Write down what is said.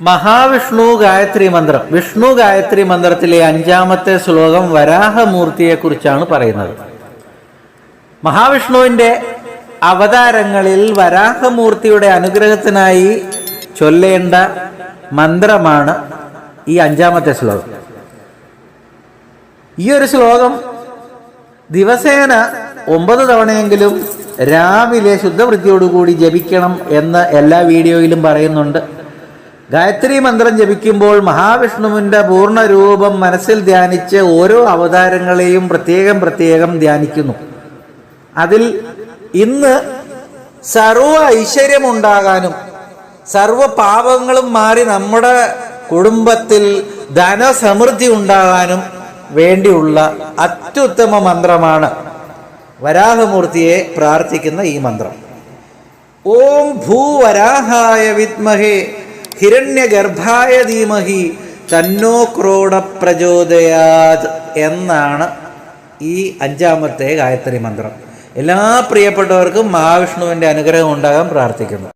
മഹാവിഷ്ണു ഗായത്രി മന്ത്രം. വിഷ്ണു ഗായത്രി മന്ത്രത്തിലെ അഞ്ചാമത്തെ ശ്ലോകം വരാഹമൂർത്തിയെക്കുറിച്ചാണ് പറയുന്നത്. മഹാവിഷ്ണുവിന്റെ അവതാരങ്ങളിൽ വരാഹമൂർത്തിയുടെ അനുഗ്രഹത്തിനായി ചൊല്ലേണ്ട മന്ത്രമാണ് ഈ അഞ്ചാമത്തെ ശ്ലോകം. ഈ ഒരു ശ്ലോകം ദിവസേന ഒമ്പത് തവണയെങ്കിലും രാവിലെ ശുദ്ധവൃത്തിയോടുകൂടി ജപിക്കണം എന്ന് എല്ലാ വീഡിയോയിലും പറയുന്നുണ്ട്. ഗായത്രി മന്ത്രം ജപിക്കുമ്പോൾ മഹാവിഷ്ണുവിന്റെ പൂർണ രൂപം മനസ്സിൽ ധ്യാനിച്ച് ഓരോ അവതാരങ്ങളെയും പ്രത്യേകം പ്രത്യേകം ധ്യാനിക്കുന്നു. അതിൽ ഇന്ന് സർവ ഐശ്വര്യമുണ്ടാകാനും സർവ പാപങ്ങളും മാറി നമ്മുടെ കുടുംബത്തിൽ ധനസമൃദ്ധി ഉണ്ടാകാനും വേണ്ടിയുള്ള അത്യുത്തമ മന്ത്രമാണ് വരാഹമൂർത്തിയെ പ്രാർത്ഥിക്കുന്ന ഈ മന്ത്രം. ഓം ഭൂവരാഹായ വിദ്മഹേ ഹിരണ്യഗർഭായ ധീമഹി തന്നോ ക്രോഡ പ്രചോദയാത് എന്നാണ് ഈ അഞ്ചാമത്തെ ഗായത്രി മന്ത്രം. എല്ലാ പ്രിയപ്പെട്ടവർക്കും മഹാവിഷ്ണുവിന്റെ അനുഗ്രഹം ഉണ്ടാകാൻ പ്രാർത്ഥിക്കുന്നു.